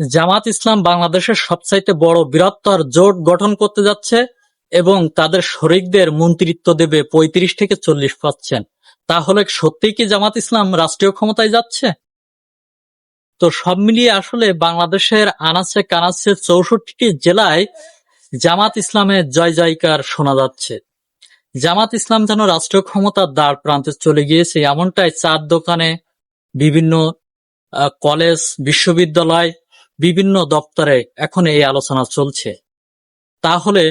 জামাত ইসলাম বাংলাদেশের সবচাইতে বড় বৃহত্তর জোট গঠন করতে যাচ্ছে এবং তাদের শরিকদের মন্ত্রিত্ব দেবে পঁয়ত্রিশ থেকে চল্লিশ পার্সেন্ট। তাহলে সত্যিই কি জামাত ইসলাম রাষ্ট্রীয় ক্ষমতায় যাচ্ছে? তো সব মিলিয়ে আসলে বাংলাদেশের আনাচে কানাচে চৌষট্টি জেলায় জামাত ইসলামের জয় জয়কার শোনা যাচ্ছে। জামাত ইসলাম যেন রাষ্ট্রীয় ক্ষমতার দ্বার প্রান্তে চলে গিয়েছে, এমনটাই চার দোকানে বিভিন্ন কলেজ, বিশ্ববিদ্যালয় বিভিন্ন দপ্তরে এখন এই আলোচনা চলছে। তাহলে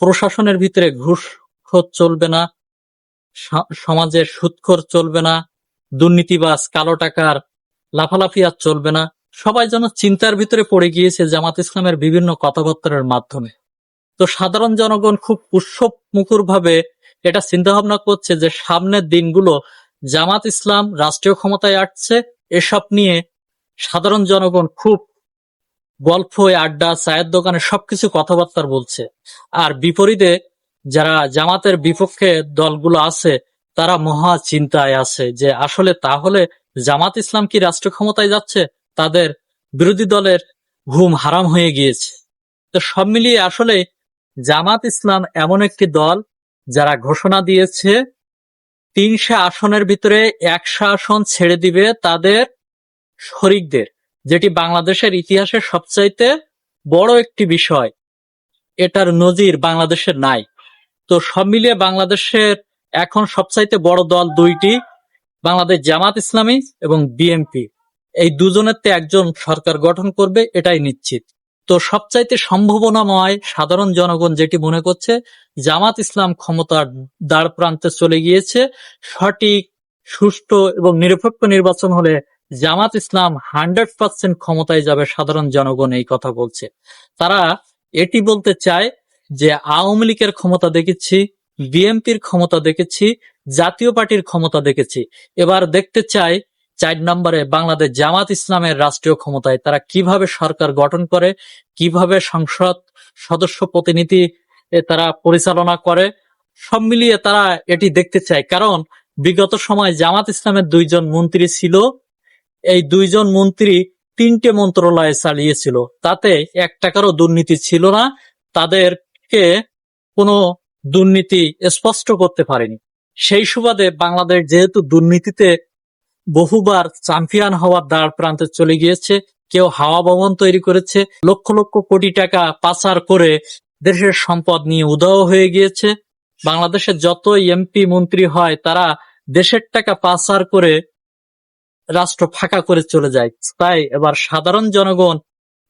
প্রশাসনের ভিতরে ঘুষ খোর চলবে না সমাজের সুৎখোর চলবে না, দুর্নীতিবাজ, কালো টাকার লাফালাফি আর চলবে না। সবাই যেন চিন্তার ভিতরে পড়ে গিয়েছে জামাত ইসলামের বিভিন্ন কথাবার্তার মাধ্যমে। তো সাধারণ জনগণ খুব উৎসব মুখর ভাবে এটা চিন্তা ভাবনা করছে যে সামনের দিনগুলো জামাত ইসলাম রাষ্ট্রীয় ক্ষমতায় আসছে, এসব নিয়ে সাধারণ জনগণ খুব গল্প, আড্ডা, চায়ের দোকানে সবকিছু কথাবার্তা বলছে। আর বিপরীতে যারা জামাতের বিপক্ষে দলগুলো আছে, তারা মহা চিন্তায় আছে যে আসলে তাহলে জামাত ইসলাম কি রাষ্ট্র ক্ষমতায় যাচ্ছে? তাদের বিরোধী দলের ঘুম হারাম হয়ে গিয়েছে। তো সব মিলিয়ে আসলে জামাত ইসলাম এমন একটি দল যারা ঘোষণা দিয়েছে, তিনশো আসনের ভিতরে একশো আসন ছেড়ে দিবে তাদের শরিকদের। যেটি বাংলাদেশের ইতিহাসের সবচাইতে বড় একটি বিষয়। এটার নজির বাংলাদেশের নাই। তো সব মিলিয়ে বাংলাদেশের এখন সবচাইতে বড় দল দুইটি, বাংলাদেশ জামাত ইসলামী এবং বিএনপি। এই দুজনের তে একজন সরকার গঠন করবে, এটাই নিশ্চিত। তো সবচাইতে সম্ভাবনাময় সাধারণ জনগণ যেটি মনে করছে, জামাত ইসলাম ক্ষমতার দ্বার প্রান্তে চলে গিয়েছে। সঠিক, সুষ্ঠু এবং নিরপেক্ষ নির্বাচন হলে জামাত ইসলাম হান্ড্রেড পার্সেন্ট ক্ষমতায় যাবে সাধারণ জনগণ এই কথা বলছে। তারা এটি বলতে চায় যে আওয়ামী লীগের ক্ষমতা দেখেছি, বিএনপির ক্ষমতা দেখেছি, জাতীয় পার্টির ক্ষমতা দেখেছি। এবার দেখতে চাই চার নম্বরে বাংলাদেশ জামাত ইসলামের রাষ্ট্রীয় ক্ষমতায় তারা কীভাবে সরকার গঠন করে, কীভাবে সংসদ সদস্য প্রতিনিধি তারা পরিচালনা করে, সব মিলিয়ে তারা এটি দেখতে চায়। কারণ বিগত সময় জামাত ইসলামের দুইজন মন্ত্রী ছিল এই দুইজন মন্ত্রী তিনটে মন্ত্রণালয় চালিয়েছিল। তাতে এক টাকারও দুর্নীতি ছিল না। তাদেরকে কোনো দুর্নীতি স্পষ্ট করতে পারেনি। সেই সুবাদে বাংলাদেশ যেহেতু দুর্নীতিতে বহুবার চ্যাম্পিয়ন হওয়ার দ্বার প্রান্তে চলে গিয়েছে, কেউ হাওয়া ভবন তৈরি করেছে, লক্ষ লক্ষ কোটি টাকা পাচার করে দেশের সম্পদ নিয়ে উদাও হয়ে গিয়েছে। বাংলাদেশের যত এমপি মন্ত্রী হয়, তারা দেশের টাকা পাচার করে রাষ্ট্র ফাঁকা করে চলে যায়। তাই এবার সাধারণ জনগণ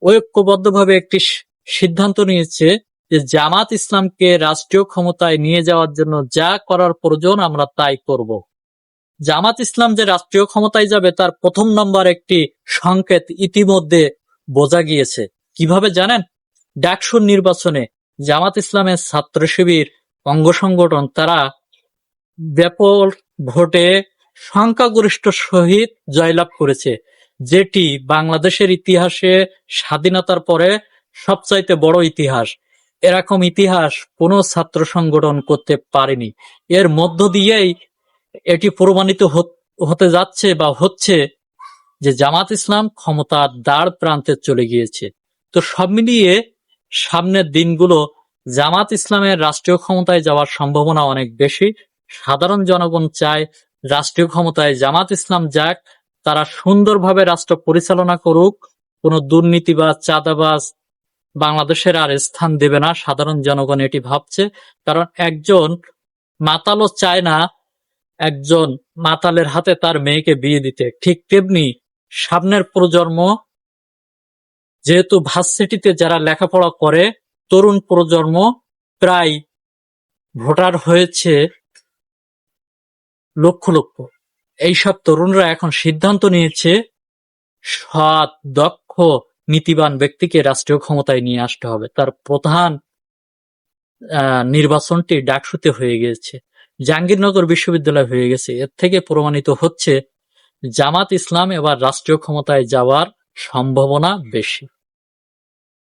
ঐক্যবদ্ধভাবে একটি সিদ্ধান্ত নিয়েছে যে জামাত ইসলামকে রাষ্ট্রীয় ক্ষমতায় নিয়ে যাওয়ার জন্য যা করার প্রয়োজন আমরা তাই করব। জামাত ইসলাম যে রাষ্ট্রীয় ক্ষমতায় যাবে তার প্রথম নম্বর একটি সংকেত ইতিমধ্যে বোঝা গিয়েছে। কীভাবে জানেন? ডাকসুর নির্বাচনে জামাত ইসলামের ছাত্র শিবির, অঙ্গ সংগঠন, তারা ব্যাপক ভোটে সংখ্যাগরিষ্ঠ সহিত জয়লাভ করেছে, যেটি বাংলাদেশের ইতিহাসে স্বাধীনতার পরে সবচাইতে বড় ইতিহাস। এরকম ইতিহাস কোনো ছাত্র সংগঠন করতে পারেনি। এর মধ্য দিয়েই এটি প্রমাণিত হতে যাচ্ছে বা হচ্ছে যে জামাত ইসলাম ক্ষমতার দ্বার প্রান্তে চলে গিয়েছে। তো সব মিলিয়ে সামনের দিনগুলো জামাত ইসলামের রাষ্ট্রীয় ক্ষমতায় যাওয়ার সম্ভাবনা অনেক বেশি। সাধারণ জনগণ চায় রাষ্ট্রীয় ক্ষমতায় জামাত ইসলাম যাক, তারা সুন্দরভাবে রাষ্ট্র পরিচালনা করুক, কোনো দুর্নীতি বা চাঁদাবাজ বাংলাদেশের আর স্থান দেবে না, সাধারণ জনগণ এটি ভাবছে। কারণ একজন মাতালও চায় না একজন মাতালের হাতে তার মেয়েকে বিয়ে দিতে। ঠিক তেমনি সামনের প্রজন্ম, যেহেতু ভার্সিটিতে যারা লেখাপড়া করে, তরুণ প্রজন্ম প্রায় ভোটার হয়েছে। লক্ষ লক্ষ। এইসব তরুণরা এখন সিদ্ধান্ত নিয়েছে, সৎ, দক্ষ, নীতিবান ব্যক্তিকে রাষ্ট্রীয় ক্ষমতায় নিয়ে আসতে হবে। তার প্রধান নির্বাচনটি ডাকসুতে হয়ে গেছে। জাহাঙ্গীরনগর বিশ্ববিদ্যালয় হয়ে গেছে। এর থেকে প্রমাণিত হচ্ছে, জামাত ইসলাম এবার রাষ্ট্রীয় ক্ষমতায় যাওয়ার সম্ভাবনা বেশি।